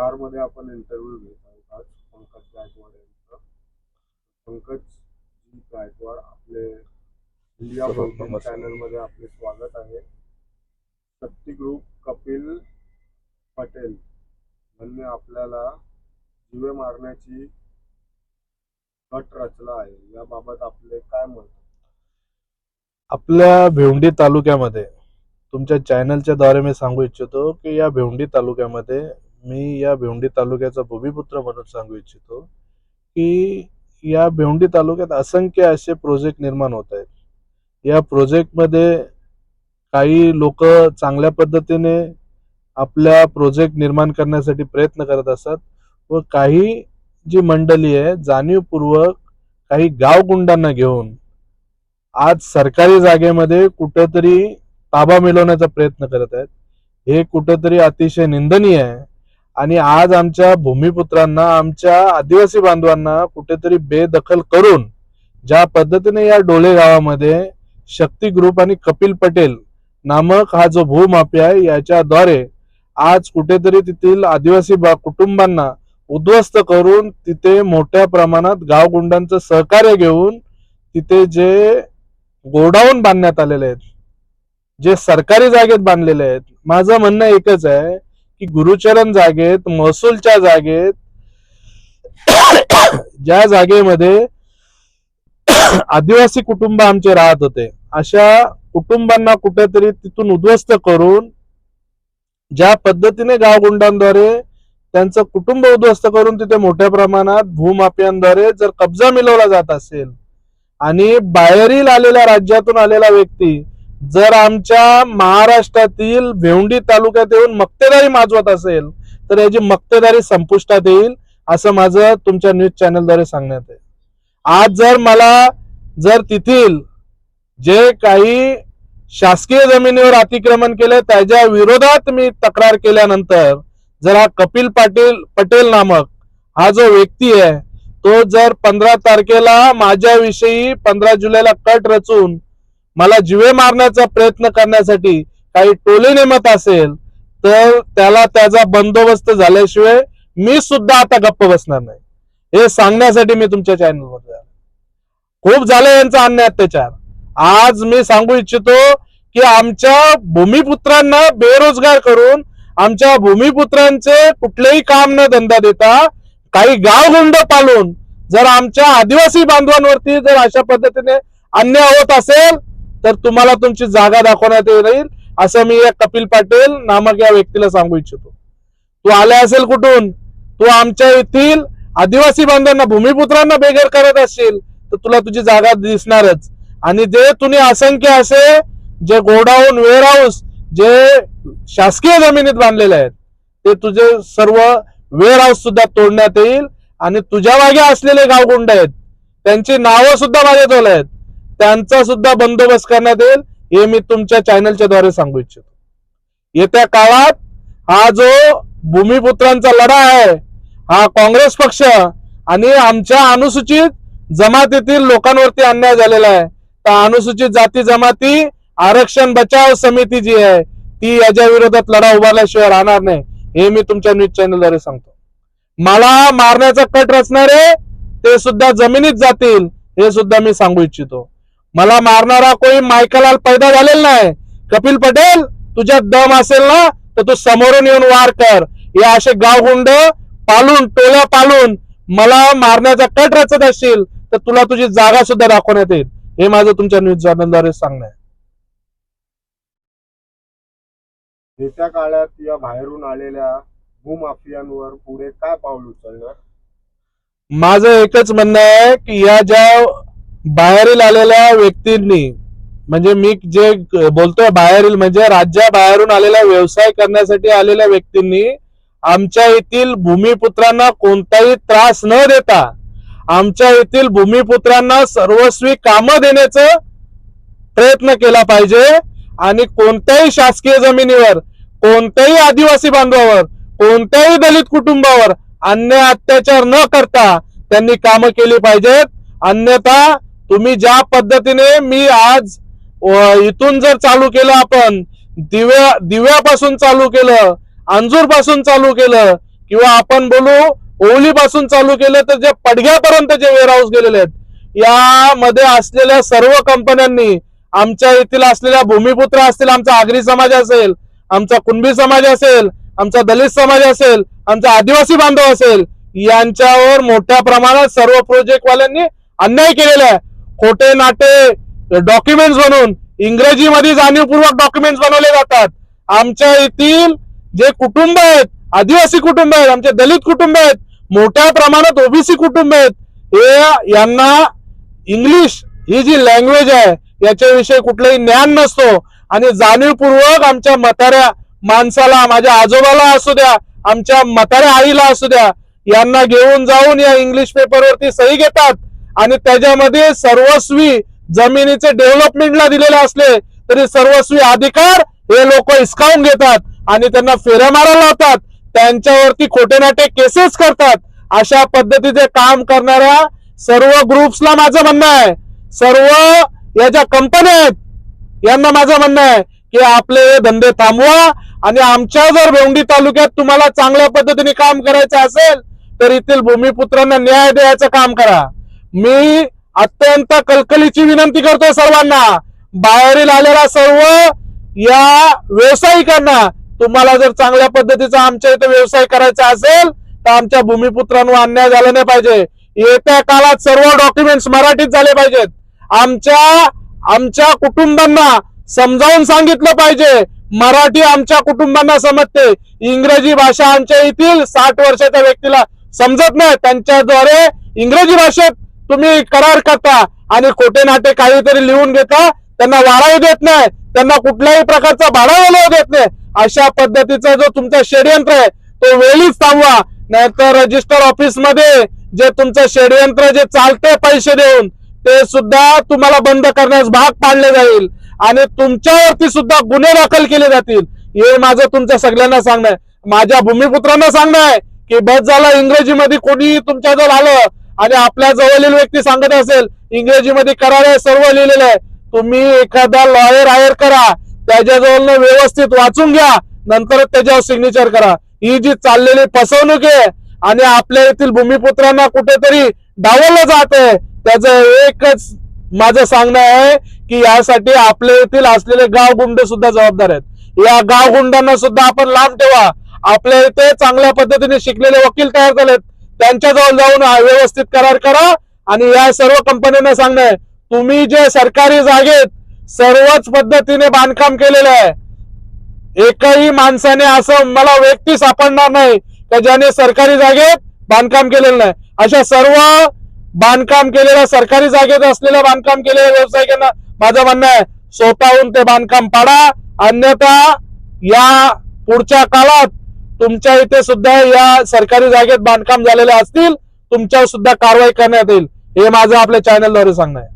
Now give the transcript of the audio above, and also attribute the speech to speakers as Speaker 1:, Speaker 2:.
Speaker 1: कारमध्ये आपण इंटरव्ह्यू घेत आहोत आज पंकज गायकवाड यांचा. पंकज जी गायकवाड आपले इंडिया
Speaker 2: नमस्कार.
Speaker 1: चॅनलमध्ये आपले स्वागत आहे. शक्ती ग्रुप कपिल पटेल यांनी आपल्याला जीवे मारण्याची कट रचला आहे. याबाबत आपले काय मत?
Speaker 2: आपल्या भेवंडी तालुक्यामध्ये तुमच्या चॅनलच्या द्वारे मी सांगू इच्छितो की या भेवंडी तालुक्यामध्ये मी या भेवंडी तालुक्याचा भूमिपुत्र म्हणून सांगू इच्छितो की या भेवंडी तालुक्यात असंख्य असे प्रोजेक्ट निर्माण होत आहेत. या प्रोजेक्टमध्ये काही लोक चांगल्या पद्धतीने आपल्या प्रोजेक्ट निर्माण करण्यासाठी प्रयत्न करत असतात व काही जी मंडळी आहे जाणीवपूर्वक काही गावगुंडांना घेऊन आज सरकारी जागेमध्ये कुठंतरी ताबा मिळवण्याचा प्रयत्न करत आहेत. हे कुठंतरी अतिशय निंदनीय आहे. आणि आज आमच्या भूमिपुत्रांना आमच्या आदिवासी बांधवांना कुठेतरी बेदखल करून ज्या पद्धतीने या डोळे गावामध्ये शक्ती ग्रुप आणि कपिल पटेल नामक हा जो भूमाफी आहे याच्याद्वारे आज कुठेतरी तेथील आदिवासी बा कुटुंबांना उद्ध्वस्त करून तिथे मोठ्या प्रमाणात गावगुंडांचं सहकार्य घेऊन तिथे जे गोडाऊन बांधण्यात आलेले आहेत जे सरकारी जागेत बांधलेले आहेत माझं म्हणणं एकच आहे की गुरुचरण जागेत महसूलच्या जागेत ज्या जागेमध्ये आदिवासी कुटुंब आमचे राहत होते अशा कुटुंबांना कुठेतरी तिथून उद्ध्वस्त करून ज्या पद्धतीने गावगुंडांद्वारे त्यांचं कुटुंब उद्ध्वस्त करून तिथे मोठ्या प्रमाणात भूमाफियांद्वारे जर कब्जा मिळवला जात असेल आणि बाहेरील आलेल्या राज्यातून आलेला व्यक्ती जर आमच्या महाराष्ट्रातील भेवंडी तालुक्यात येऊन मक्तेदारी माजवत असेल तर याची मक्तेदारी संपुष्टात येईल असं माझं तुमच्या न्यूज चॅनलद्वारे सांगण्यात आहे. आज जर मला जर तेथील जे काही शासकीय जमिनीवर अतिक्रमण केले त्याच्या विरोधात मी तक्रार केल्यानंतर जर हा कपिल पाटील पटेल नामक हा जो व्यक्ती आहे तो जर पंधरा तारखेला माझ्याविषयी पंधरा जुलैला कट रचून मला जिवे मारण्याचा प्रयत्न करण्यासाठी काही टोले नेमत असेल तर त्याला त्याचा बंदोबस्त झाल्याशिवाय मी सुद्धा आता गप्प बसणार नाही. हे सांगण्यासाठी मी तुमच्या चॅनलवर खूप झालं यांचा अन्याय अत्याचार. आज मी सांगू इच्छितो की आमच्या भूमिपुत्रांना बेरोजगार करून आमच्या भूमिपुत्रांचे कुठलेही काम न धंदा देता काही गावगुंड पालून जर आमच्या आदिवासी बांधवांवरती जर अशा पद्धतीने अन्याय होत असेल तर तुम्हाला तुमची जागा दाखवण्यात येईल असं मी या कपिल पाटील नामक या व्यक्तीला सांगू इच्छितो. तू आले असेल कुठून? तू आमच्या येथील आदिवासी बांधवांना भूमिपुत्रांना बेघर करत असशील तर तुला तुझी जागा दिसणारच. आणि जे तुम्ही असंख्य असे जे गोडाऊन वेअर हाऊस जे शासकीय जमिनीत बांधलेले आहेत ते तुझे सर्व वेअर हाऊस सुद्धा तोडण्यात येईल. आणि तुझ्या मागे असलेले गावगुंड आहेत त्यांची नावं सुद्धा मागे आहेत. त्यांचा सुद्धा बंदोबस्त करण्यात येईल हे मी तुमच्या चॅनलच्या द्वारे सांगू इच्छितो. येत्या काळात हा जो भूमिपुत्रांचा लढा आहे हा काँग्रेस पक्ष आणि आमच्या अनुसूचित जमातीतील लोकांवरती अन्याय झालेला आहे. तर अनुसूचित जाती जमाती आरक्षण बचाव समिती जी आहे ती याच्या विरोधात लढा उभारल्याशिवाय राहणार नाही हे मी तुमच्या न्यूज चॅनलद्वारे सांगतो. मला मारण्याचा कट रचणारे ते सुद्धा जमिनीत जातील हे सुद्धा मी सांगू इच्छितो. मला मारणारा कोणी मायकलाल पैदा झालेला नाही. कपिल पटेल तुझ्यात दम असेल ना तर तू समोरून येऊन वार कर. हे असे गावगुंड पालून टोल्या पालून मला मारण्याचा कट रचत असशील तर तुला तुझी जागा सुद्धा दाखवण्यात येईल. हे माझं तुमच्या न्यूज चॅनलद्वारे सांगणं आहे.
Speaker 1: येत्या काळात या बाहेरून आलेल्या भूमाफियांवर पुढे काय पाऊल उचलणार?
Speaker 2: माझं एकच म्हणणं आहे की या ज्या बाहेरील आलेल्या व्यक्तींनी म्हणजे मी जे बोलतोय बाहेरील म्हणजे राज्याबाहेरून आलेल्या व्यवसाय करण्यासाठी आलेल्या व्यक्तींनी आमच्या येथील भूमिपुत्रांना कोणताही त्रास न देता आमच्या येथील भूमिपुत्रांना सर्वस्वी कामं देण्याचं प्रयत्न केला पाहिजे. आणि कोणत्याही शासकीय जमिनीवर कोणत्याही आदिवासी बांधवावर कोणत्याही दलित कुटुंबावर अन्य अत्याचार न करता त्यांनी कामं केली पाहिजेत. अन्यथा तुम्ही ज्या पद्धतीने मी आज इथून जर चालू केलं आपण दिव्या दिव्यापासून चालू केलं अंजूरपासून चालू केलं किंवा आपण बोलू ओली पासून चालू केलं तर जे पडघ्यापर्यंत जे वेअरहाऊस गेलेले आहेत यामध्ये असलेल्या सर्व कंपन्यांनी आमच्या येथील असलेल्या भूमिपुत्र असतील आमचा आगरी समाज असेल आमचा कुणबी समाज असेल आमचा दलित समाज असेल आमचा आदिवासी बांधव असेल यांच्यावर मोठ्या प्रमाणात सर्व प्रोजेक्ट वाल्यांनी अन्याय केलेला आहे. खोटे नाटे डॉक्युमेंट्स बनवून इंग्रजीमध्ये जाणीवपूर्वक डॉक्युमेंट्स बनवले जातात. आमच्या येथील जे कुटुंब आहेत आदिवासी कुटुंब आहेत आमचे दलित कुटुंब आहेत मोठ्या प्रमाणात ओबीसी कुटुंब आहेत हे यांना इंग्लिश ही जी लँग्वेज आहे याच्याविषयी कुठलंही ज्ञान नसतो. आणि जाणीवपूर्वक आमच्या म्हाताऱ्या माणसाला माझ्या आजोबाला असू द्या आमच्या म्हाताऱ्या आईला असू द्या यांना घेऊन जाऊन या इंग्लिश पेपरवरती सही घेतात. आणि त्याच्यामध्ये सर्वस्वी जमिनीचे डेव्हलपमेंटला दिलेले असले तरी सर्वस्वी अधिकार हे लोक हिसकावून घेतात आणि त्यांना फेऱ्या मारायला लावतात. त्यांच्यावरती खोटे नाटे केसेस करतात. अशा पद्धतीचे काम करणाऱ्या सर्व ग्रुप्सला माझं म्हणणं आहे. सर्व या ज्या कंपन्या आहेत यांना माझं म्हणणं आहे की आपले हे धंदे थांबवा आणि आमच्या जर भेवंडी तालुक्यात तुम्हाला चांगल्या पद्धतीने काम करायचं असेल तर येथील भूमिपुत्रांना न्याय द्यायचं काम करा. मी अत्यंत कलकलीची विनंती करतो सर्वांना. बाहेरील आलेला सर्व या व्यावसायिकांना तुम्हाला जर चांगल्या पद्धतीचा आमच्या इथे व्यवसाय करायचा असेल तर आमच्या भूमिपुत्रांवर अन्याय झाला नाही पाहिजे. येत्या काळात सर्व डॉक्युमेंट्स मराठीत झाले पाहिजेत. आमच्या आमच्या कुटुंबांना समजावून सांगितलं पाहिजे. मराठी आमच्या कुटुंबांना समजते. इंग्रजी भाषा आमच्या येथील साठ वर्षाच्या व्यक्तीला समजत नाही. त्यांच्याद्वारे इंग्रजी भाषेत तुम्ही करार करता आणि खोटे नाटे काहीतरी लिहून घेता त्यांना वाढावू देत नाही त्यांना कुठल्याही प्रकारचा भाडा देत नाही. अशा पद्धतीचा जो तुमचा षडयंत्र आहे तो वेळीच थांबवा. नाहीतर रजिस्टर ऑफिसमध्ये जे तुमचं षडयंत्र जे चालते पैसे देऊन ते सुद्धा तुम्हाला बंद करण्यास भाग पाडले जाईल. आणि तुमच्यावरती सुद्धा गुन्हे दाखल केले जातील. हे माझं तुमच्या सगळ्यांना सांगणं आहे. माझ्या भूमिपुत्रांना सांगणं आहे की बस झालं इंग्रजीमध्ये कोणी तुमच्याजवळ आलं आणि आपल्या जवळील व्यक्ती सांगत असेल इंग्रजीमध्ये करार आहे सर्व लिहिलेलं आहे. तुम्ही एखादा लॉयर हायर करा त्याच्याजवळ व्यवस्थित वाचून घ्या नंतर त्याच्यावर सिग्नेचर करा. ही जी चाललेली फसवणूक आहे आणि आपल्या येथील भूमिपुत्रांना कुठेतरी डावलं जात आहे त्याचं एकच माझं सांगणं आहे की यासाठी आपल्या येथील असलेले गाव गुंड सुद्धा जबाबदार आहेत. या गाव गुंडांना सुद्धा आपण लांब ठेवा. आपल्या इथे चांगल्या पद्धतीने शिकलेले वकील तयार झालेत. त्यांच्याजवळ जाऊन व्यवस्थित करार करा. आणि या सर्व कंपन्यांना सांगणं आहे तुम्ही जे सरकारी जागेत सर्वच पद्धतीने बांधकाम केलेलं आहे एकही माणसाने असं मला व्यक्ती सापडणार नाही का ज्याने सरकारी जागेत बांधकाम केलेलं नाही. अशा सर्व बांधकाम केलेल्या सरकारी जागेत असलेल्या बांधकाम केलेल्या व्यावसायिकांना माझं म्हणणं आहे स्वतःहून ते बांधकाम पाडा. अन्यथा या पुढच्या काळात तुमच्या इथे सुद्धा या सरकारी जागेत बांधकाम झालेले असतील तुमच्यावर सुद्धा कारवाई करण्यात येईल. हे माझं आपल्या चॅनलद्वारे सांगणं आहे.